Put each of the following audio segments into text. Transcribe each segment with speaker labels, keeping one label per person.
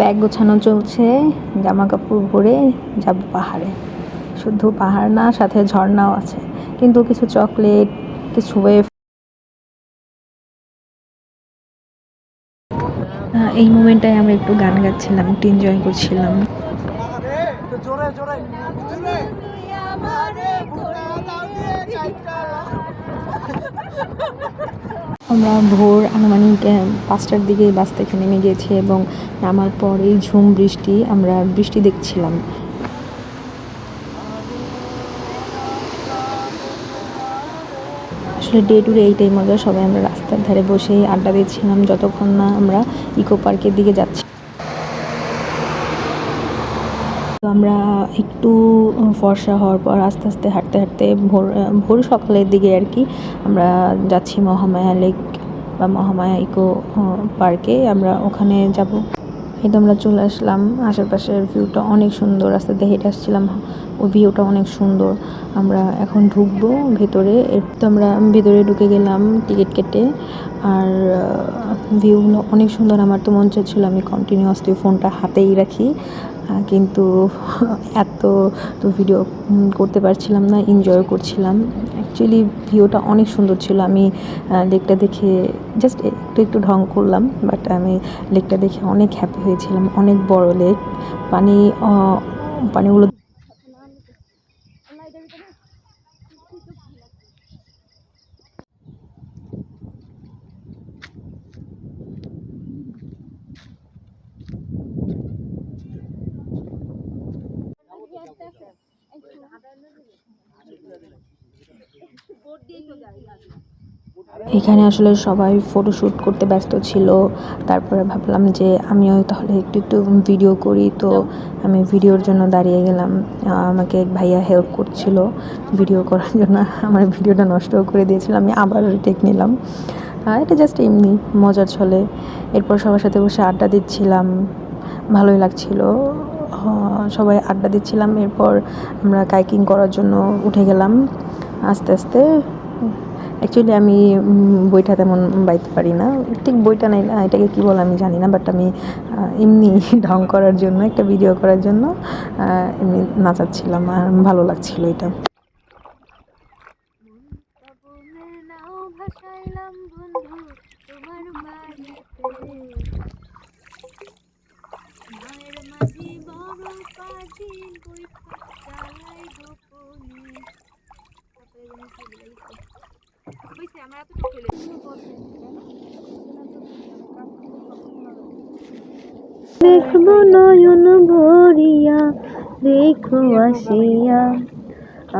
Speaker 1: Bag গোছানো চলছে জামা কাপড় ভরে যাব পাহাড়ে। শুধু পাহাড় না সাথে ঝর্ণাও আছে। কিন্তু কিছু চকলেট কিছু ওয়েফ এই মোমেন্টটায় আমরা একটু গান গাচ্ছিলাম একটু এনজয় করছিলাম।
Speaker 2: জোরে জোরে জোরে।
Speaker 1: আমরা ভোর আনুমানিক পাঁচটার দিকে বাস থেকে নেমে গিয়েছি এবং নামার পরেই ঝুম বৃষ্টি আমরা বৃষ্টি দেখছিলাম। আসলে ডে টু ডে এই টাইম আমরা সবাই আমরা রাস্তার ধারে বসেই আড্ডা দিচ্ছিলাম। যতক্ষণ না আমরা ইকো পার্কের দিকে যাচ্ছি তো আমরা একটু ফর্সা হওয়ার পর আস্তে আস্তে হাঁটতে হাঁটতে ভোর ভোর সকালের দিকে আর কি আমরা যাচ্ছি মহামায়া লেক বা মহামায়া ইকো পার্কে। আমরা ওখানে যাব। এই তো আমরা চলে আসলাম। আশেপাশের ভিউটা অনেক সুন্দর। রাস্তা দিয়ে হেঁটে আসছিলাম। ও ভিউটা অনেক সুন্দর। আমরা এখন ঢুকবো ভেতরে। তো আমরা ভেতরে ঢুকে গেলাম টিকিট কেটে। আর ভিউগুলো অনেক সুন্দর। আমার তো মন চাচ্ছিল আমি কন্টিনিউয়াসলি ফোনটা হাতেই রাখি। কিন্তু এত তো ভিডিও করতে পারছিলাম না এনজয় করছিলাম। অ্যাকচুয়ালি ভিউটা অনেক সুন্দর ছিল। আমি লেকটা দেখে জাস্ট একটু একটু ঢং করলাম বাট আমি লেকটা দেখে অনেক হ্যাপি হয়েছিলাম। অনেক বড় লেক পানি পানিগুলো এখানে আসলে সবাই ফটোশ্যুট করতে ব্যস্ত ছিল। তারপরে ভাবলাম যে আমিও তাহলে একটু একটু ভিডিও করি। তো আমি ভিডিওর জন্য দাঁড়িয়ে গেলাম। আমাকে এক ভাইয়া হেল্প করছিল ভিডিও করার জন্য। আমার ভিডিওটা নষ্টও করে দিয়েছিল। আমি আবার টেক নিলাম। এটা জাস্ট এমনি মজার ছলে। এরপর সবার সাথে বসে আড্ডা দিচ্ছিলাম। ভালোই লাগছিল। সবাই আড্ডা দিচ্ছিলাম। এরপর আমরা কাইকিং করার জন্য উঠে গেলাম। আস্তে আস্তে অ্যাকচুয়ালি আমি বইটা তেমন বাইতে পারি না। ঠিক বইটা নেই না এটাকে কী বলে আমি জানি না বাট আমি এমনি ঢং করার জন্য, একটা ভিডিও করার জন্য এমনি নাচাচ্ছিলাম আর ভালো লাগছিল এটা।
Speaker 3: মায়ের মাঝি বড় পাখি বৈঠা চালাই গোপনে তারপরে যেন কি বলে বুঝছি আমার এত চলে
Speaker 4: দেখব নয়ন ভরিয়া দেখো আসিয়া।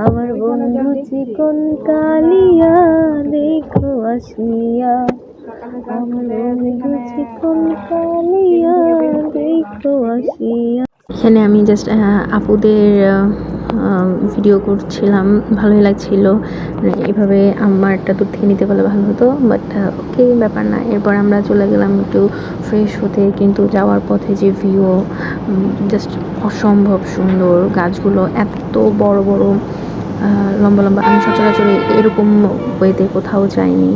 Speaker 4: আমার বন্ধু চিকন কালিয়া দেখো আসিয়া। আমার বন্ধু চিকন কালিয়া দেখো আসিয়া।
Speaker 1: এখানে আমি জাস্ট আপুদের ভিডিও করছিলাম, ভালোই লাগছিল। মানে এভাবে আমারটা দূর থেকে নিতে পারলে ভালো হতো বাট ওকে ব্যাপার না। এরপর আমরা চলে গেলাম একটু ফ্রেশ হতে, কিন্তু যাওয়ার পথে যে ভিউ জাস্ট অসম্ভব সুন্দর। গাছগুলো এত বড় বড় লম্বা লম্বা। আমি সচরাচর এরকম ওয়েতে কোথাও যাইনি।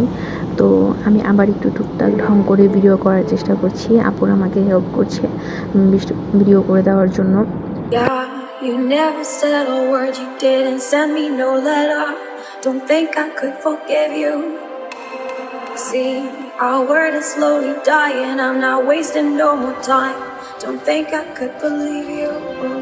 Speaker 1: তো আমি আবার একটু টুকটাক ঢং করে ভিডিও করার চেষ্টা করছি। আপুর আমাকে হেল্প করছে ভিডিও করে দেওয়ার জন্য।
Speaker 5: You never said a word, you didn't send me no letter. Don't think I could forgive you. See, our word is slowly dying, I'm not wasting no more time. Don't think I could believe you.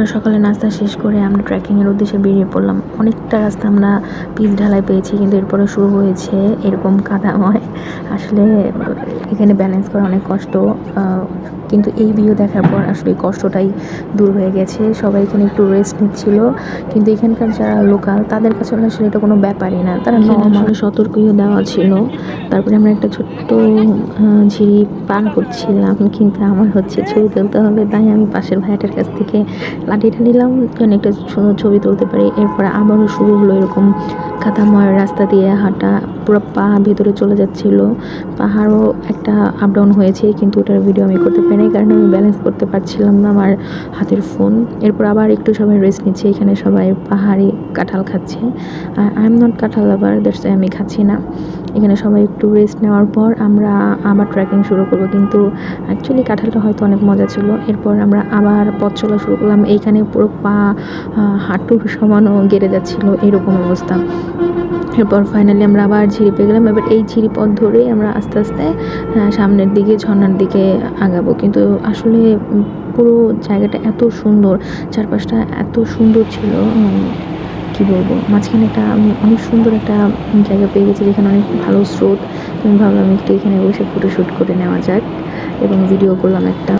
Speaker 1: তারপর সকালে নাস্তা শেষ করে আমরা ট্রেকিংয়ের উদ্দেশ্যে বেরিয়ে পড়লাম। অনেকটা রাস্তা আমরা পিচ ঢালাই পেয়েছি, কিন্তু এরপরে শুরু হয়েছে এরকম কাদাময়। আসলে এখানে ব্যালেন্স করা অনেক কষ্ট। কিন্তু এই ভিউ দেখার পর আসলে কষ্টটাই দূর হয়ে গেছে। সবাই এখানে একটু রেস্ট নিচ্ছিল। কিন্তু এখানকার যারা লোকাল তাদের কাছে আসলে এটা কোনো ব্যাপারই না। তারা নর্মাল সতর্কই দেওয়া ছিল। তারপরে আমরা একটা ছোট্ট ঝিরি পার করছিলাম কিন্তু আমার হচ্ছে ছবি তুলতে হবে তাই আমি পাশের ভাইয়াটার কাছ থেকে লাঠিটা নিলাম যেন একটা সুন্দর ছবি তুলতে পারি। এরপর আবারও শুরু হলো এরকম কাদাময় রাস্তা দিয়ে হাঁটা পুরো পা ভেতরে চলে যাচ্ছিল। পাহাড়ও একটা একটা আপ ডাউন হয়েছে কিন্তু ওটার ভিডিও আমি করতে পারিনি কারণ আমি ব্যালেন্স করতে পারছিলাম না আমার হাতের ফোন এরপর আবার একটু সবাই রেস্ট নিচ্ছে, এখানে সবাই পাহাড়ি কাঁঠাল খাচ্ছে। আই এম নট কাঁঠাল আবার দ্যাটস আমি খাচ্ছি না। এখানে সবাই একটু রেস্ট নেওয়ার পর আমরা আবার ট্রেকিং শুরু করব। কিন্তু অ্যাকচুয়ালি কাঁঠালটা হয়তো অনেক মজা ছিল। এরপর আমরা আবার পথ চলা শুরু করলাম। এইখানে পুরো পা হাঁটুর সমানও গেড়ে যাচ্ছিল। এরকম অবস্থা। এরপর ফাইনালি আমরা আবার ঝিরি পেয়ে গেলাম। এবার এই ঝিরি পথ ধরেই আমরা আস্তে আস্তে সামনের দিকে ঝর্নার দিকে আগাবো। কিন্তু আসলে পুরো জায়গাটা এত সুন্দর, চারপাশটা এত সুন্দর ছিল কি বলব? মাঝখানে একটা আমি অনেক সুন্দর একটা জায়গা পেয়ে গেছি যেখানে অনেক ভালো স্রোত। আমি ভাবলাম একটু এখানে বসে ফটোশ্যুট করে নেওয়া যাক এবং ভিডিও করলাম একটা।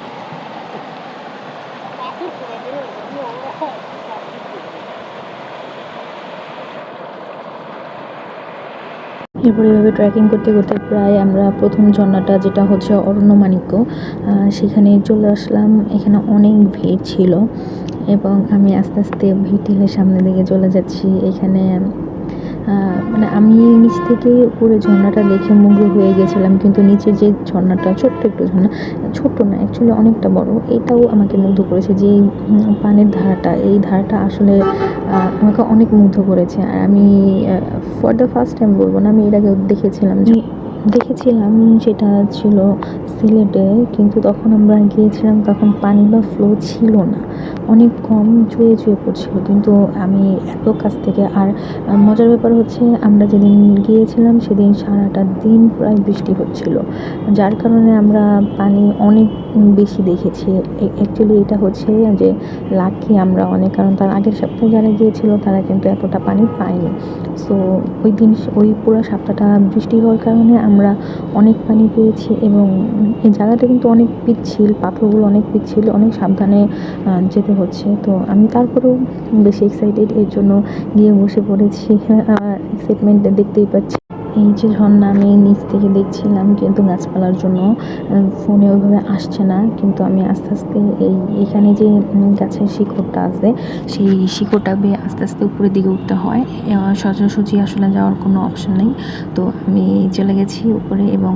Speaker 1: এরপর এভাবে ট্রেকিং করতে করতে প্রায় আমরা প্রথম ঝর্ণাটা যেটা হচ্ছে অরণ্যমাণিক্য সেখানে চলে আসলাম। এখানে অনেক ভিড় ছিল এবং আমি আস্তে আস্তে ঠেলে সামনের দিকে চলে যাচ্ছি। এখানে মানে আমি নিচ থেকে উপরে ঝর্ণাটা দেখে মুগ্ধ হয়ে গেছিলাম, কিন্তু নিচে যে ঝর্ণাটা, ছোট্ট একটু ঝর্ণা, ছোট্ট না অ্যাকচুয়ালি অনেকটা বড়, এটাও আমাকে মুগ্ধ করেছে যে পানের ধারাটা, এই ধারাটা আসলে আমাকে অনেক মুগ্ধ করেছে। আর আমি ফর দ্য ফার্স্ট টাইম বলব না, আমি এর আগে দেখেছিলাম যে দেখেছিলাম যেটা ছিল সিলেটে, কিন্তু তখন আমরা গিয়েছিলাম তখন পানি বা ফ্লো ছিল না। অনেক কম চুয়ে চুয়ে পড়ছিল, কিন্তু আমি এত কাছ থেকে, আর মজার ব্যাপার হচ্ছে আমরা যেদিন গিয়েছিলাম সেদিন সারাটা দিন প্রায় বৃষ্টি হচ্ছিল, যার কারণে আমরা পানি অনেক বেশি দেখেছি। অ্যাকচুয়ালি এটা হচ্ছে যে লাকি আমরা অনেক, কারণ তার আগের সপ্তাহে যারা গিয়েছিল তারা কিন্তু এতটা পানি পায়নি। সো ওই দিন ওই পুরো সপ্তাহটা বৃষ্টি হওয়ার কারণে আমরা অনেক পানি পেয়েছি এবং এই জায়গাটা কিন্তু অনেক পিচ্ছিল, পাথরগুলো অনেক পিচ্ছিল, অনেক সাবধানে যেতে হচ্ছে। তো আমি তারপরেও বেশি এক্সাইটেড এর জন্য গিয়ে বসে পড়েছি। এক্সাইটমেন্ট দেখতেই পাচ্ছি। এই যে ঝর্ণা, আমি নিচ থেকে দেখছিলাম কিন্তু গাছপালার জন্য ফোনে ওইভাবে আসছে না। কিন্তু আমি আস্তে আস্তে এই, এখানে যে গাছের শিকড়টা আছে, সেই শিকড়টা বেয়ে আস্তে আস্তে উপরের দিকে উঠতে হয়। সোজাসুজি আসলে যাওয়ার কোনো অপশন নেই। তো আমি চলে গেছি উপরে এবং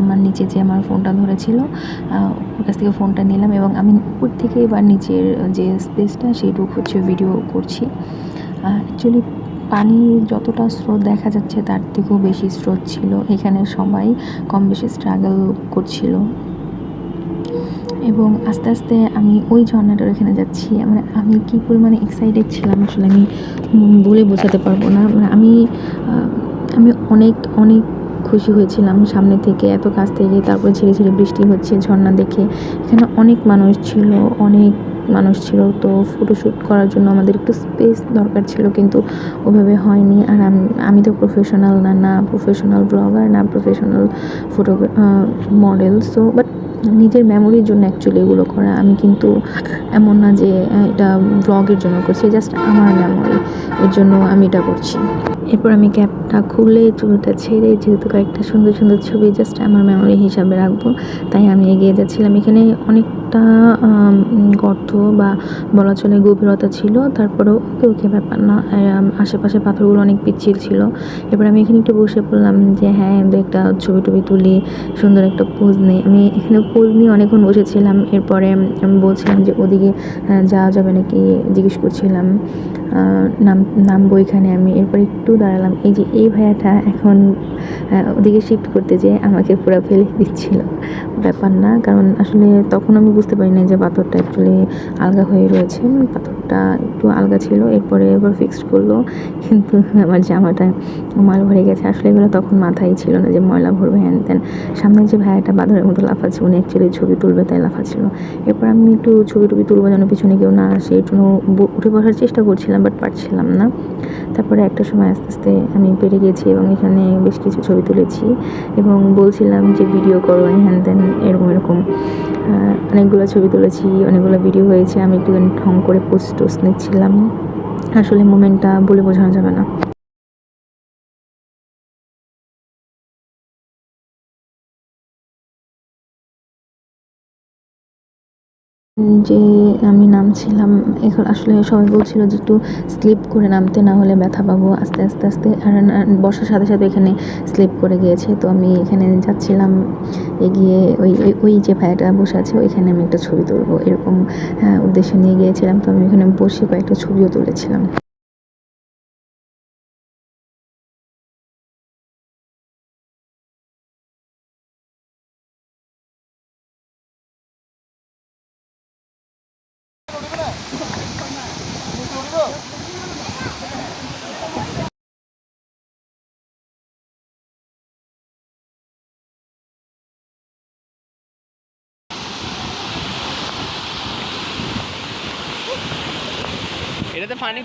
Speaker 1: আমার নিচে যে আমার ফোনটা ধরেছিল ওর কাছ থেকে ফোনটা নিলাম এবং আমি উপর থেকে এবার নিচের যে স্পেসটা সেইটুকু হচ্ছে ভিডিও করছি। অ্যাকচুয়ালি পানি যতটা স্রোত দেখা যাচ্ছে, তার থেকেও বেশি স্রোত ছিল। এখানে সবাই কম বেশি স্ট্রাগল করছিল। এবং আস্তে আস্তে আমি ওই ঝর্ণাটার এখানে যাচ্ছি। মানে আমি কী পরিমাণে এক্সাইটেড ছিলাম আসলে আমি বলে বোঝাতে পারব না। মানে আমি আমি অনেক অনেক খুশি হয়েছিলাম সামনে থেকে। এত কাছ থেকে তারপরে ঝিরে ঝিরে বৃষ্টি হচ্ছে ঝর্ণা দেখে। এখানে অনেক মানুষ ছিল, অনেক মানুষ ছিল, তো ফটোশ্যুট করার জন্য আমাদের একটু স্পেস দরকার ছিল, কিন্তু ওভাবে হয়নি। আর আমি তো প্রফেশনাল না না প্রফেশনাল ব্লগার না professional photo model so but নিজের মেমোরির জন্য অ্যাকচুয়ালি এগুলো করা। আমি কিন্তু এমন না যে এটা ব্লগের জন্য করছি জাস্ট আমার মেমোরি এর জন্য আমি এটা করছি। এরপর আমি ক্যাপটা খুলে চুলটা ছেড়ে যেহেতু কয়েকটা সুন্দর সুন্দর ছবি জাস্ট আমার মেমোরি হিসাবে রাখব, তাই আমি এগিয়ে যাচ্ছিলাম। এখানে অনেকটা গর্ত বা বলা চলে গভীরতা ছিল। তারপরেও ওকে ওকে ব্যাপার না আশেপাশে পাথরগুলো অনেক পিচ্ছিল ছিল। এবার আমি এখানে একটু বসে পড়লাম যে হ্যাঁ দু একটা ছবি টবি তুলি, সুন্দর একটা পোজ নেই। আমি এখানে পোজ নিয়ে অনেকক্ষণ বসেছিলাম। এরপরে আমি বলছিলাম যে, ওদিকে যাওয়া যাবে নাকি? জিজ্ঞেস করছিলাম নাম, নামবো এখানে আমি। এরপর একটু দাঁড়ালাম। এই যে, এই ভাইয়াটা এখন ওদিকে শিফট করতে যেয়ে আমাকে পুরো ফেলে দিচ্ছিল। ব্যাপার না, কারণ আসলে তখন আমি বুঝতে পারি না যে পাথরটা অ্যাকচুয়ালি আলগা হয়ে রয়েছে। পাথরটা একটু আলগা ছিল এরপরে এবার ফিক্সড করল। কিন্তু আমার জামাটা ময়লা ভরে গেছে। আসলে এগুলো তখন মাথায় ছিল না যে ময়লা ভরবে। হ্যান ত্যান সামনে যে ভাইয়াটা বাঁদরের মতো লাফা লাফাচ্ছে উনি অ্যাকচুয়ালি ছবি তুলবে তাই লাফাচ্ছিল। এরপর আমি একটু ছবি টবি তুলবো যেন পিছনে কেউ না আসে এর জন্য উঠে বসার চেষ্টা করছিলাম বাট পারছিলাম না। তারপরে একটা সময় আস্তে আস্তে আমি পেরে গেছি এবং এখানে বেশ কিছু ছবি তুলেছি এবং বলছিলাম যে ভিডিও করো। হ্যান ত্যান এরকম এরকম আহ, অনেকগুলো ছবি তুলেছি, অনেকগুলো ভিডিও হয়েছে, আমি একটুখানি ঠং করে পোস্ট টোস্ট নিচ্ছিলাম। আসলে মোমেন্টটা বলে বোঝানো যাবে না। যে আমি নামছিলাম এখন আসলে সবাই বলছিল যে একটু স্লিপ করে নামতে না হলে ব্যথা পাবো আস্তে আস্তে আস্তে। আর বসার সাথে সাথে এখানে স্লিপ করে গিয়েছে। তো আমি এখানে যাচ্ছিলাম এগিয়ে ওই ওই- যে ভাইয়াটা বসে আছে ওইখানে আমি একটা ছবি তুলবো এরকম হ্যাঁ, উদ্দেশ্য নিয়ে গিয়েছিলাম। তো আমি ওখানে বসে কয়েকটা ছবিও তুলেছিলাম।
Speaker 2: এটাতে পানি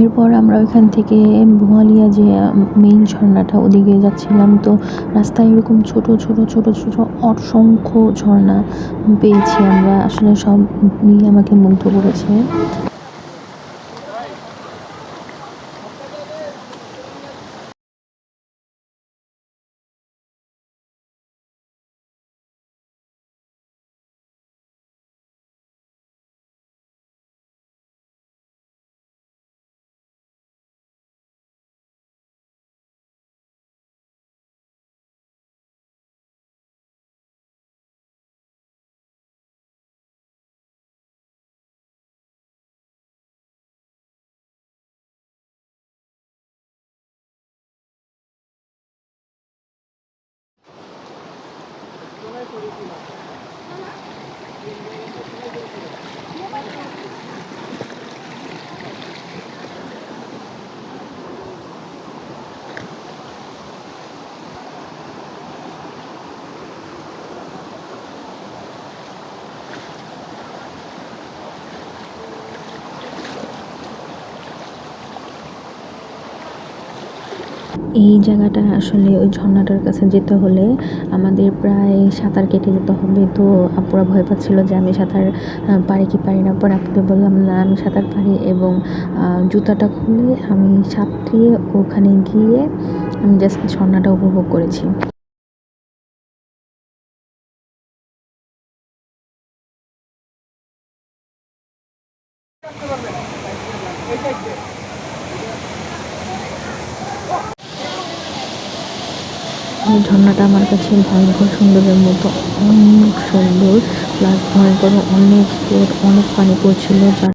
Speaker 1: এরপর আমরা ওইখান থেকে বোয়ালিয়া যে মেইন ঝর্ণাটা ওদিকে যাচ্ছিলাম, তো রাস্তায় এরকম ছোট ছোট ছোট ছোট অসংখ্য ঝর্ণা পেয়েছি আমরা। আসলে সব নিয়ে আমাকে মুগ্ধ করেছে। পরিপূরক এই জায়গাটা আসলে ওই ঝর্ণাটার কাছে যেতে হলে আমাদের প্রায় সাঁতার কেটে যেতে হবে। তো আপুরা ভয় পাচ্ছিল যে আমি সাঁতার পারি কি পারি না। পরে আপুকে বললাম, না, আমি সাঁতার পারি। এবং জুতাটা খুলে আমি সাঁতরিয়ে ওখানে গিয়ে আমি জাস্ট ঝর্ণাটা উপভোগ করেছি এই ঝর্ণাটা আমার কাছে ভয়ঙ্কর সুন্দরের মতো। অনেক সুন্দর প্লাস ভয়ঙ্কর অনেক অনেক পানি পড়ছিল, যার